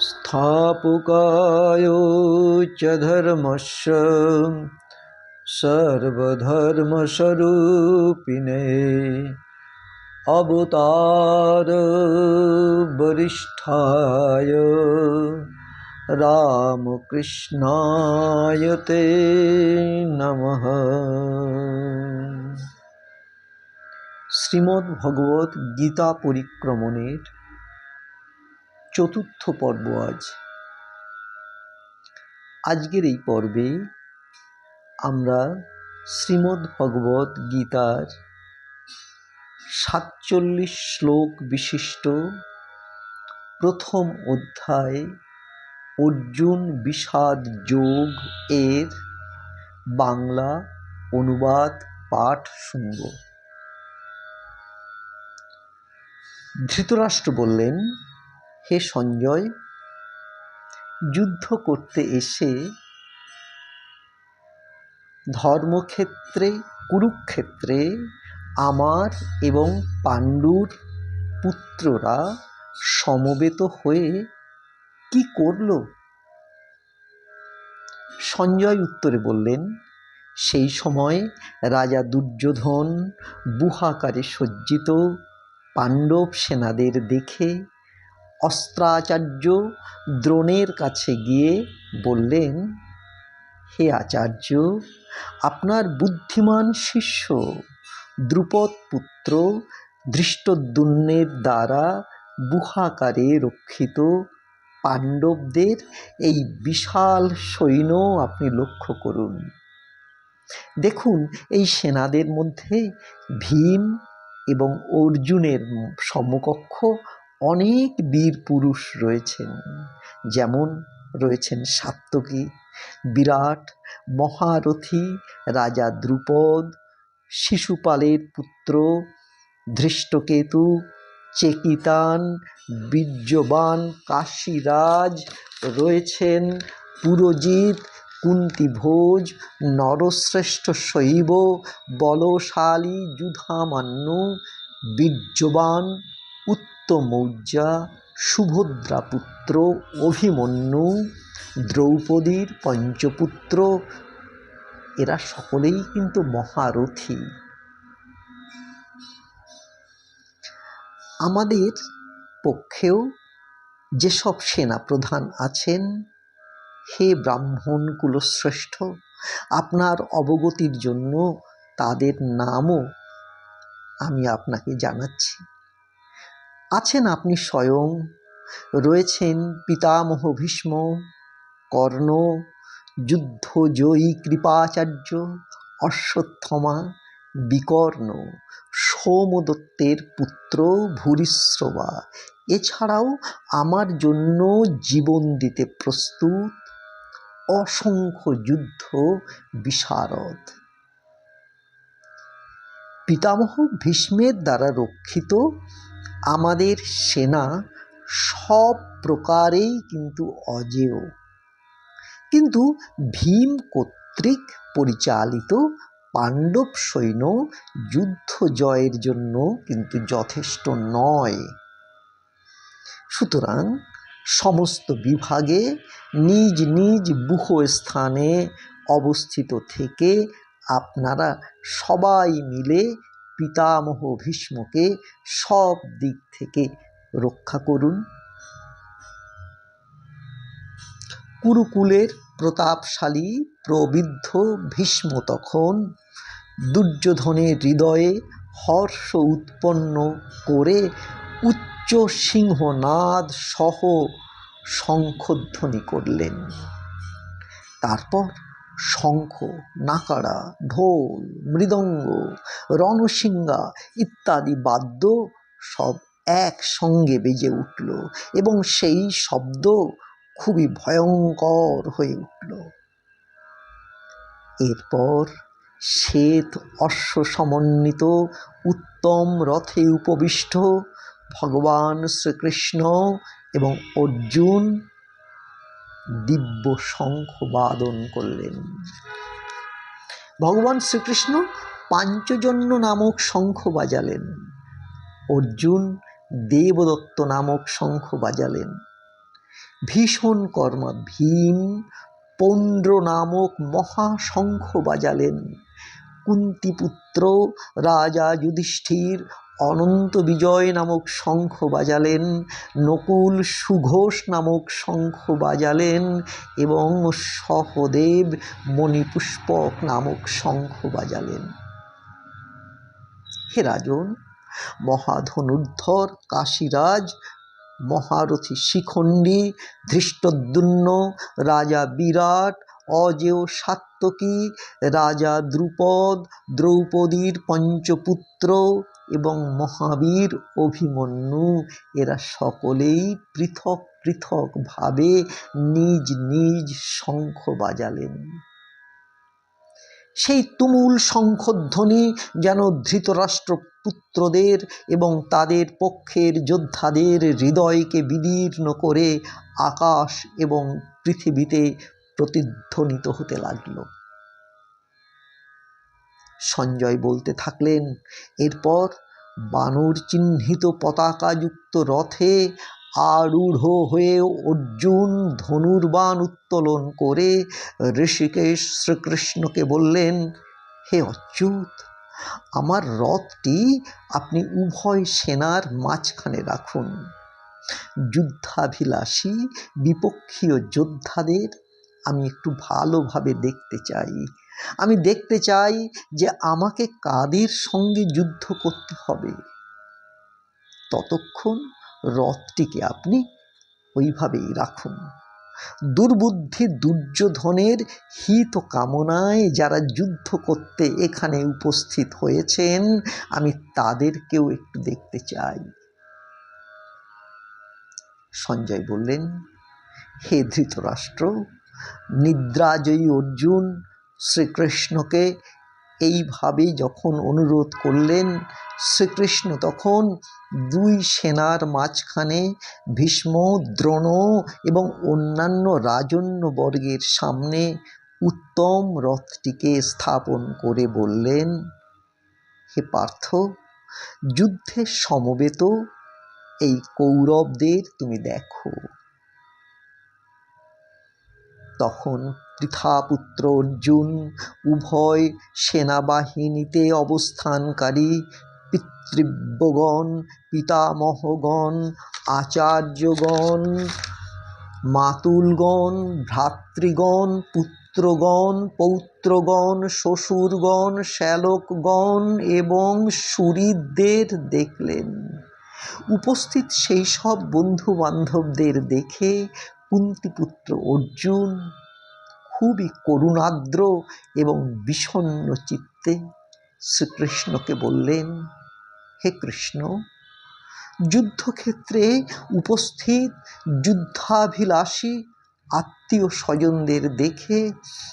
स्थापकाय च धर्मस्य सर्वधर्मस्वरूपिणे अवतार वरिष्ठाय রামকৃষ্ণায় তে নমঃ শ্রীমদ্ ভগবত গীতা পরিক্রমণের চতুর্থ পর্ব আজ। আজকের এই পর্বে আমরা শ্রীমদ্ ভগবত গীতার সাতচল্লিশ শ্লোক বিশিষ্ট প্রথম অধ্যায় অর্জুন বিষাদ যোগ এর বাংলা অনুবাদ পাঠ শুনব। ধৃতরাষ্ট্র বললেন হে সঞ্জয়, যুদ্ধ করতে এসে ধর্মক্ষেত্রে, কুরুক্ষেত্রে আমার এবং পাণ্ডুর পুত্ররা সমবেত হয়ে কি করল? সঞ্জয় উত্তরে বললেন, সেই সময় রাজা দুর্যোধন বুহাকারে সজ্জিত পাণ্ডব সেনাদের দেখে অস্ত্রাচার্য দ্রোণের কাছে গিয়ে বললেন, হে আচার্য, আপনার বুদ্ধিমান শিষ্য দ্রুপদ পুত্র দৃষ্টদ্যুন্নের দ্বারা বুহাকারে রক্ষিত পাণ্ডবদের এই বিশাল সৈন্য আপনি লক্ষ্য করুন। দেখুন, এই সেনাদের মধ্যে ভীম এবং অর্জুনের সমকক্ষ অনেক বীর পুরুষ রয়েছেন। যেমন রয়েছেন সাত্তকী, বিরাট, মহারথী, রাজা দ্রুপদ, শিশুপালের পুত্র, ধৃষ্টকেতু, চেকিতান, বীর্যবান কাশীরাজ রয়েছেন, পুরজিৎ, কুন্তিভোজ, নরশ্রেষ্ঠ শৈব, বলশালী যুধামান্য, বীর্যবান উত্তমৌর্যা সুভদ্রা পুত্র অভিমন্যু, দ্রৌপদীর পঞ্চপুত্র, এরা সকলেই কিন্তু মহারথী। আমাদের পক্ষেও যেসব সেনাপ্রধান আছেন, হে ব্রাহ্মণ কুলশ্রেষ্ঠ, আপনার অবগতির জন্য তাদের নামও আমি আপনাকে জানাচ্ছি। আছেন আপনি স্বয়ং। রয়েছেন পিতামহ ভীষ্ম, কর্ণ, যুদ্ধজয়ী কৃপাচার্য, অশ্বত্থমা, বিকর্ণ, সোমদত্তের পুত্র ভূরিশ্রবা। এছাড়াও আমার জন্য জীবন দিতে প্রস্তুত। অসংখ্য যুদ্ধ বিশারদ। পিতামহ ভীষ্মের দ্বারা রক্ষিত আমাদের সেনা সব প্রকারেই কিন্তু অজেয়। কিন্তু ভীম কর্তৃক পরিচালিত পাণ্ডব সৈন্য যুদ্ধ জয়ের জন্য কিন্তু যথেষ্ট নয়। সুতরাং সমস্ত বিভাগে নিজ নিজ বুহ স্থানে অবস্থিত থেকে আপনারা সবাই মিলে পিতামহ ভীষ্মকে সব দিক থেকে রক্ষা করুন। কুরুকুলের প্রতাপশালী প্রবৃদ্ধ ভীষ্ম তখন দুর্যোধনের হৃদয়ে হর্ষ উৎপন্ন করে উচ্চ সিংহনাদ সহ শঙ্খধ্বনি করলেন। তারপর শঙ্খ, নাকাড়া, ঢোল, মৃদঙ্গ, রণসিংহা ইত্যাদি বাদ্য সব একসঙ্গে বেজে উঠল এবং সেই শব্দ খুবই ভয়ঙ্কর হয়ে উঠল। এরপর শ্বেত অশ্ব সমন্বিত উত্তম রথে উপবিষ্ট ভগবান শ্রীকৃষ্ণ এবং অর্জুন দিব্য শঙ্খ বাদন করলেন। ভগবান শ্রীকৃষ্ণ পাঞ্চজন্য নামক শঙ্খ বাজালেন। অর্জুন দেবদত্ত নামক শঙ্খ বাজালেন। ভীষণ কর্মা ভীম পৌণ্ড্র নামক মহাশঙ্খ বাজালেন। কুন্তিপুত্র রাজা যুধিষ্ঠির অনন্ত বিজয় নামক শঙ্খ বাজালেন, নকুল সুঘোষ নামক শঙ্খ বাজালেন এবং সহদেব মণিপুষ্পক নামক শঙ্খ বাজালেন। হে রাজন, মহাধনুর্ধর, কাশীরাজ, মহারথী শিখণ্ডী, ধৃষ্টদ্যুম্ন, রাজা বিরাট, অজেয় সাত্তকী, রাজা দ্রুপদ, দ্রৌপদীর পঞ্চপুত্র এবং মহাবীর অভিমন্যু, এরা সকলেই পৃথক পৃথকভাবে নিজ নিজ শঙ্খ বাজালেন। সেই তুমুল শঙ্খধ্বনি যেন ধৃতরাষ্ট্র পুত্রদের এবং তাদের পক্ষের যোদ্ধাদের হৃদয়কে বিদীর্ণ করে আকাশ এবং পৃথিবীতে প্রতিধ্বনিত হতে লাগল। সঞ্জয় বলতে থাকলেন, এরপর বানর চিহ্নিত পতাকাযুক্ত রথে আরূঢ় হয়ে অর্জুন ধনুর্বাণ উত্তোলন করে ঋষিকেশ শ্রীকৃষ্ণকে বললেন, হে অচ্যুত, আমার রথটি আপনি উভয় সেনার মাঝখানে রাখুন। যুদ্ধাভিলাষী বিপক্ষীয় যোদ্ধাদের আমি একটু ভালোভাবে দেখতে চাই। আমি দেখতে চাই যে আমাকে কাদের সঙ্গে যুদ্ধ করতে হবে। ততক্ষণ রথটিকে আপনি ওইভাবেই রাখুন। দুর্বুদ্ধি, দুর্যোধনের হিত কামনায় যারা যুদ্ধ করতে এখানে উপস্থিত হয়েছেন, আমি তাদেরকেও একটু দেখতে চাই। সঞ্জয় বললেন, হে ধৃতরাষ্ট্র, নিদ্রাজয়ী অর্জুন শ্রীকৃষ্ণকে এইভাবে যখন অনুরোধ করলেন, শ্রীকৃষ্ণ তখন দুই সেনার মাঝখানে ভীষ্ম, দ্রোণ এবং অন্যান্য রাজন্যবর্গের সামনে উত্তম রথটিকে স্থাপন করে বললেন, হে পার্থ, যুদ্ধে সমবেত এই কৌরবদের তুমি দেখো। তখন পৃথাপুত্র অর্জুন, উভয় সেনাবাহিনীতে অবস্থানকারী পিতৃব্যগণ, পিতামহগণ, আচার্যগণ, মাতুলগণ, ভ্রাতৃগণ, পুত্রগণ, পৌত্রগণ, শ্বশুরগণ, শ্যালকগণ এবং সুহৃদদের দেখলেন। উপস্থিত সেই সব বন্ধু বান্ধবদের দেখে কুন্তিপুত্র অর্জুন খুবই করুণাদ্র এবং বিষণ্ন চিত্তে শ্রীকৃষ্ণকে বললেন হে কৃষ্ণ যুদ্ধক্ষেত্রে উপস্থিত যুদ্ধাভিলাষী আত্মীয় স্বজনদের দেখে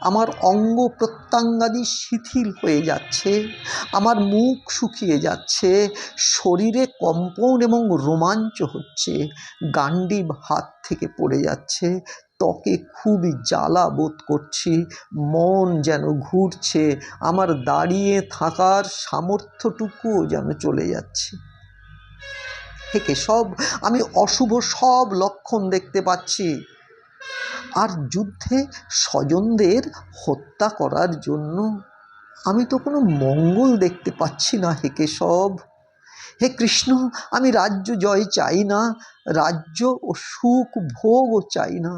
আমার অঙ্গ প্রত্যঙ্গাদি শিথিল হয়ে যাচ্ছে, আমার মুখ শুকিয়ে যাচ্ছে, শরীরে কম্পন এবং রোমাঞ্চ হচ্ছে, গান্ডিব হাত থেকে পড়ে যাচ্ছে, ত্বকে খুবই জ্বালা বোধ করছি, মন যেন ঘুরছে, আমার দাঁড়িয়ে থাকার সামর্থ্যটুকুও যেন চলে যাচ্ছে। থেকে সব আমি অশুভ সব লক্ষণ দেখতে পাচ্ছি। আর যুদ্ধে স্বজনদের হত্যা করার জন্য আমি তো কোনো মঙ্গল দেখতে পাচ্ছি না, হে কেশব। হে কৃষ্ণ, আমি রাজ্য জয় চাই না, রাজ্য ও সুখ ভোগও চাই না।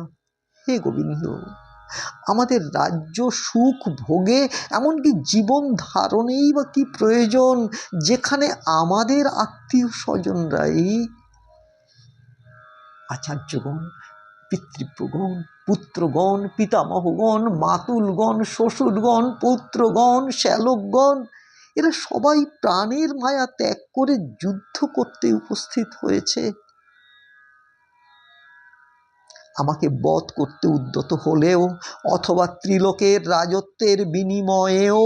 হে গোবিন্দ, আমাদের রাজ্য সুখ ভোগে এমনকি জীবন ধারণেই বা কি প্রয়োজন, যেখানে আমাদের আত্মীয় স্বজনরাই আচার্যগণ পিতৃব্যগণ পুত্রগণ, পিতামহগণ, মাতুলগণ, শ্বশুরগণ, পৌত্রগণ, শ্যালকগণ, এরা সবাই প্রাণের মায়া ত্যাগ করে যুদ্ধ করতে উপস্থিত হয়েছে। আমাকে বধ করতে উদ্যত হলেও অথবা ত্রিলোকের রাজত্বের বিনিময়েও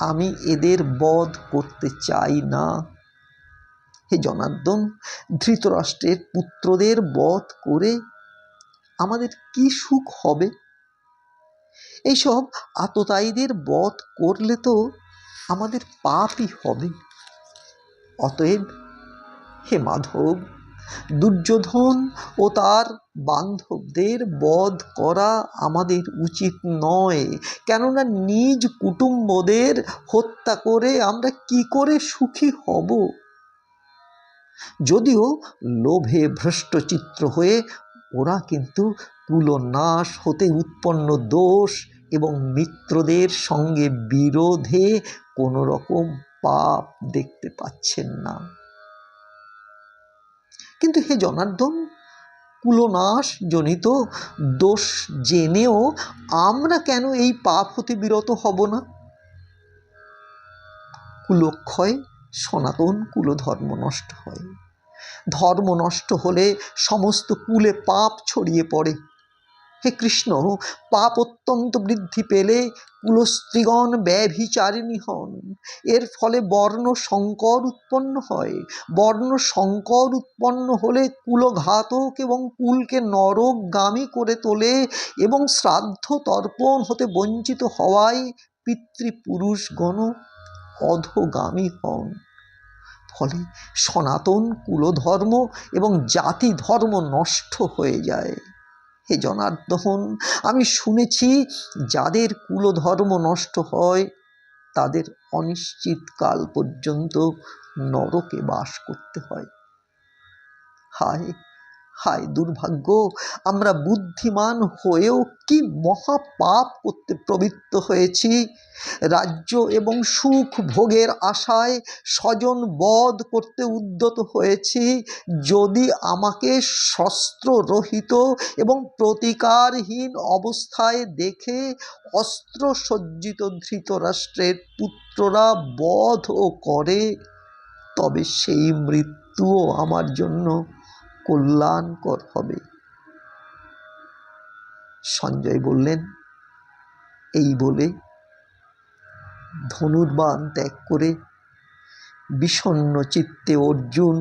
আমি এদের বধ করতে চাই না। হে জনার্দন, ধৃতরাষ্ট্রের পুত্রদের বধ করে আমাদের কি সুখ হবে? এইসব আততায়ীদের বধ করলে তো আমাদের পাপই হবে। অতএব হে মাধব, দুর্যোধন ও তার বান্ধবদের বধ করা আমাদের উচিত নয়। কেননা নিজ কুটুম্বদের হত্যা করে আমরা কি করে সুখী হব? যদিও লোভে ভ্রষ্টচিত্র হয়ে ওরা কিন্তু কুলনাশ হতে উৎপন্ন দোষ এবং মিত্রদের সঙ্গে বিরোধে কোনো রকম পাপ দেখতে পাচ্ছেন না। কিন্তু হে জনার্দন কুলনাশ জনিত দোষ জেনেও আমরা কেন এই পাপ হতে বিরত হব না? কুলক্ষয়, সনাতন কুলধর্ম নষ্ট হয়। ধর্ম নষ্ট হলে সমস্ত কুলে পাপ ছড়িয়ে পড়ে। হে কৃষ্ণ, পাপ অত্যন্ত বৃদ্ধি পেলে কুলস্ত্রীগণ ব্যভিচারিণী হন। এর ফলে বর্ণ সংকর উৎপন্ন হয়। বর্ণ সংকর উৎপন্ন হলে কুলঘাতক এবং কুলকে নরকগামী করে তোলে এবং শ্রাদ্ধ তর্পণ হতে বঞ্চিত হওয়ায় পিতৃপুরুষগণ অধগামী হন। ফলে সনাতন কুলধর্ম এবং জাতি ধর্ম নষ্ট হয়ে যায়। হে জনার্দন, আমি শুনেছি যাদের কুলধর্ম নষ্ট হয়, তাদের অনিশ্চিতকাল পর্যন্ত নরকে বাস করতে হয়। হায় হায় দুর্ভাগ্য, আমরা বুদ্ধিমান হয়েও কি মহা পাপ করতে প্রবৃত্ত হয়েছি? রাজ্য এবং সুখ ভোগের আশায় স্বজন বধ করতে উদ্যত হয়েছি। যদি আমাকে শস্ত্ররহিত এবং প্রতিকারহীন অবস্থায় দেখে অস্ত্রসজ্জিত ধৃতরাষ্ট্রের পুত্ররা বধও করে, তবে সেই মৃত্যুও আমার জন্য কল্যাণকর হবে। সঞ্জয় বললেন, এই বলে ধনুর্বাণ ত্যাগ করে বিষণ্ন চিত্তে অর্জুন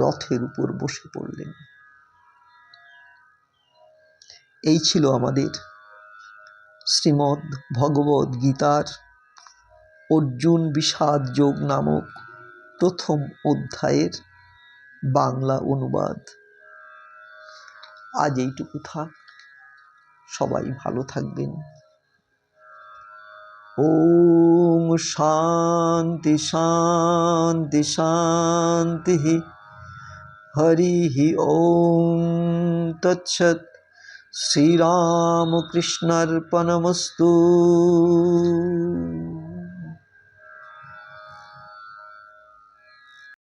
রথের উপর বসে পড়লেন। এই ছিল আমাদের শ্রীমদ্ ভগবদ গীতার অর্জুন বিষাদ যোগ নামক প্রথম অধ্যায়ের বাংলা অনুবাদ। আজ এইটুকু থাক। সবাই ভালো থাকবেন। ওম শান্তি শান্তি শান্তি। হরি ওম। তৎসৎ। শ্রীরামকৃষ্ণার্পণমস্তু।